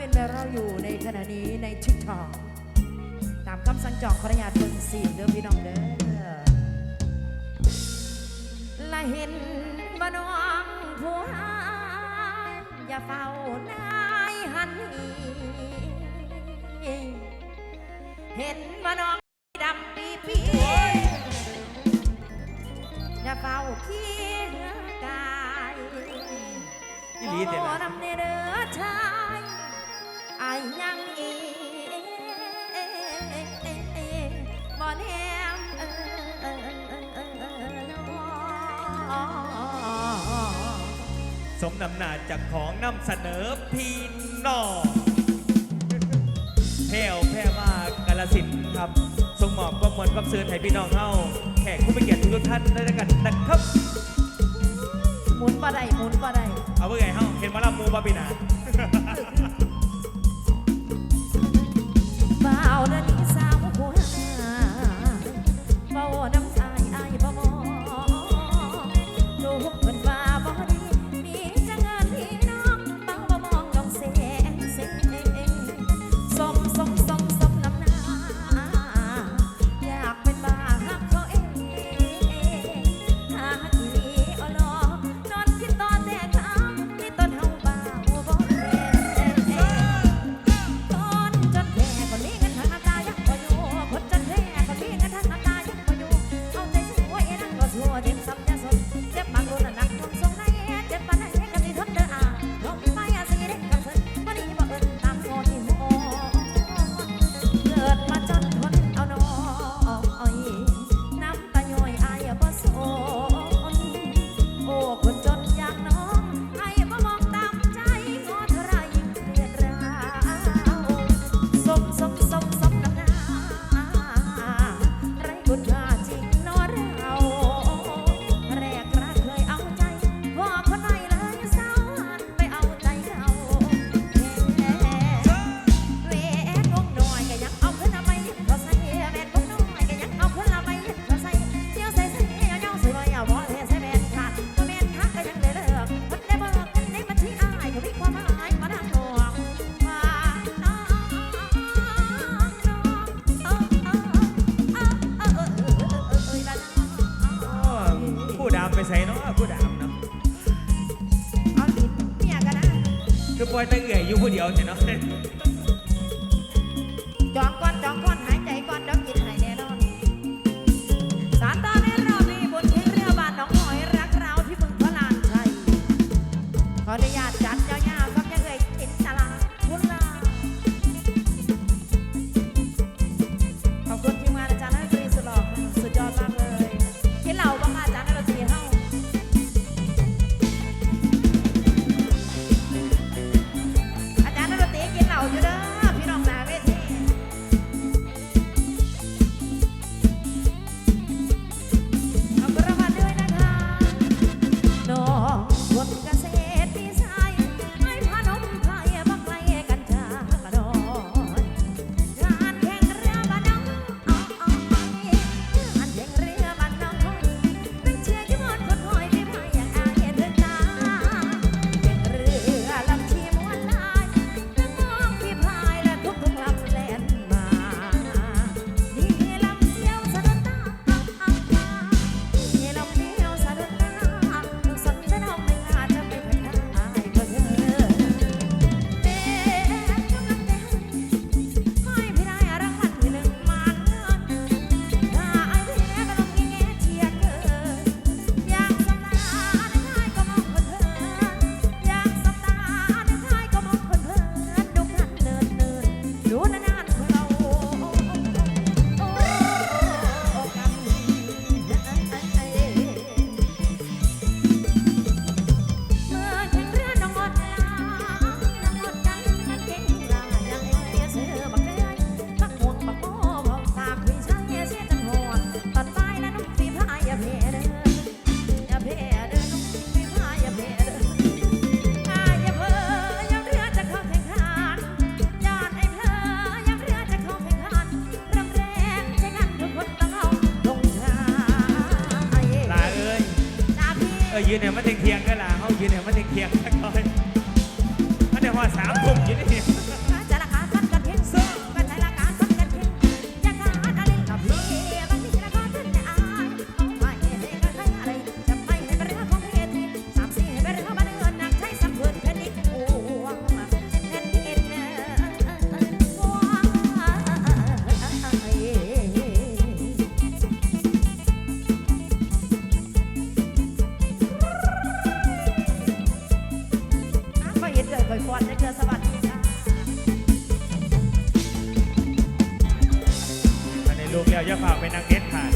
เป็นไวราอยู่ในขณะนี้ในชุดทองตามคำสั่งจองขออญาตเพิ่งสีเดิมพี่น้องเด้อละเห็นบ่น้องผัวอย่าเฝ้านายหันเห็นบ่น้องดำปีปีอย่าเฝ้าขี้กายอีหลีเด้อ สมนำหนาจากของนำเสนอพี่น้องแพร่แพร่มากกาลสินครับทรงหมอบความมวความเสื่อให้พี่น้องเฮาแขกผู้มีเกียรติทุกท่านได้ด้วยกันนะครับหมุนบ่ไดหมุนบ่ไดเอาไว้ไงเฮาเห็นมาละมูบ้าบินา ไต่เอื่อยอยู่ผู้เดียวเถอะเนาะ ยืนเนี่ยมันเทียงก็ล่ะเขายืนเนี่ยมันเทียงๆก็ก่อนมันเดี๋ยวพอสามทุ่มยืนเนี่ย คยควนได้เกลือสวัสดีค่ะมาในลูกแล้วอย่าฝากไปนั่งเด็ดขาด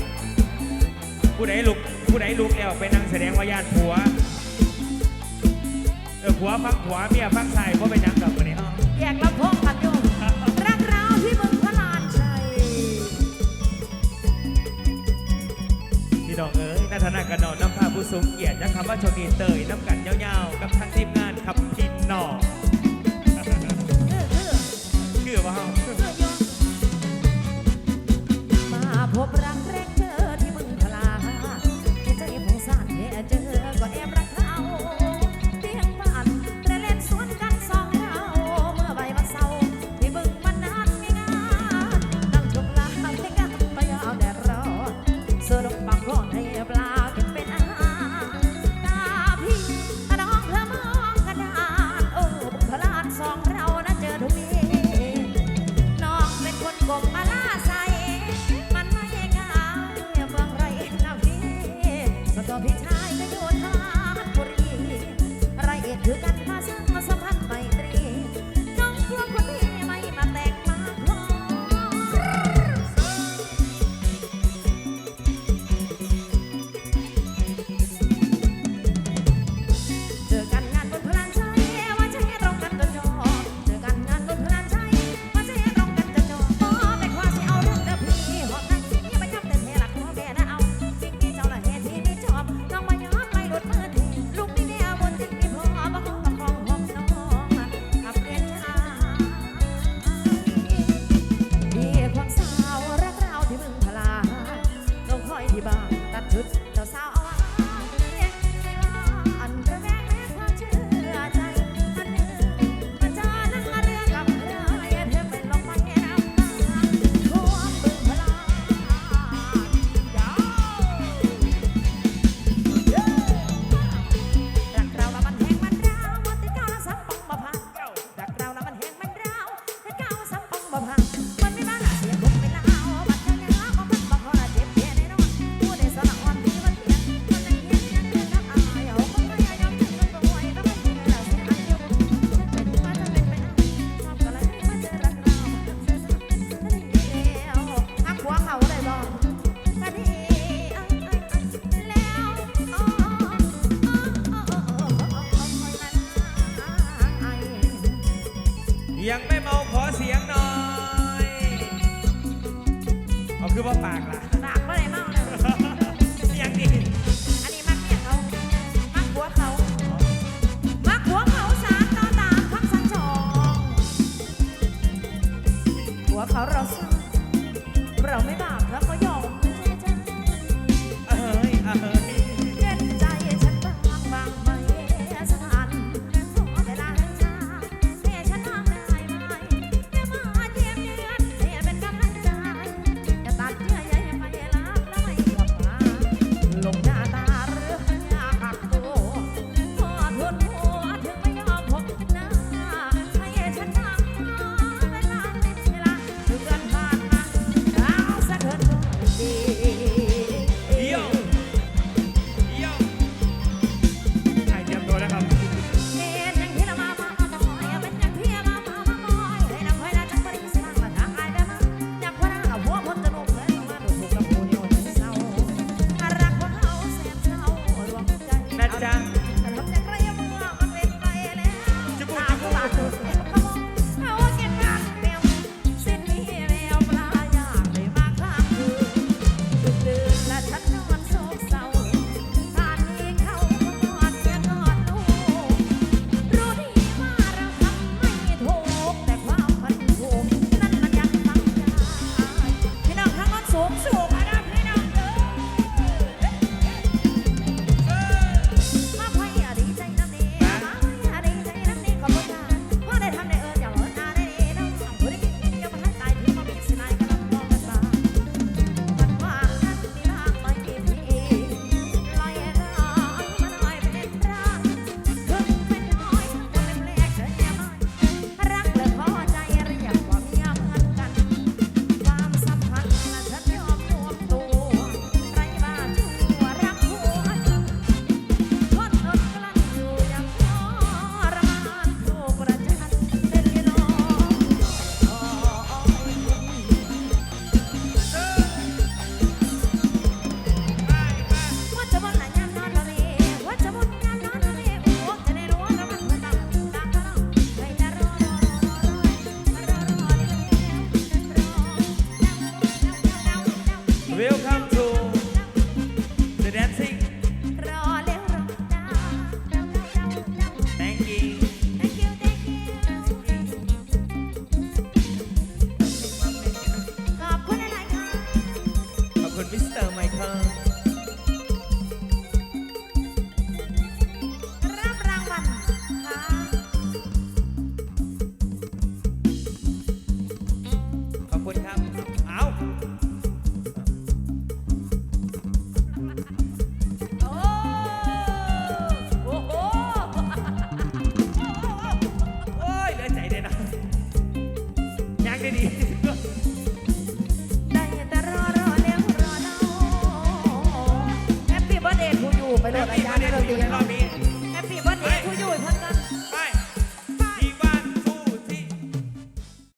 ผู้ใดลูกผู้ใดลูกแล้วไปนั่งแสดงว่าญาติผัวเออผัวพักผัวเมียพักชายเพราะไปนั่งกับคนนี้แยกลำโพงกันอยู่รักเราที่เมืองพระลานชัยพี่น้องเอ๋ยนัทนากระนอนน้ำผ้าผู้สูงเกียรตินะครับว่าโชคดีเตยน้ำกันย้าๆกับทั้งทีมงานขับ หน่อคือว่าเฮามาพบรักแรก มิสเตอร์ไมคิ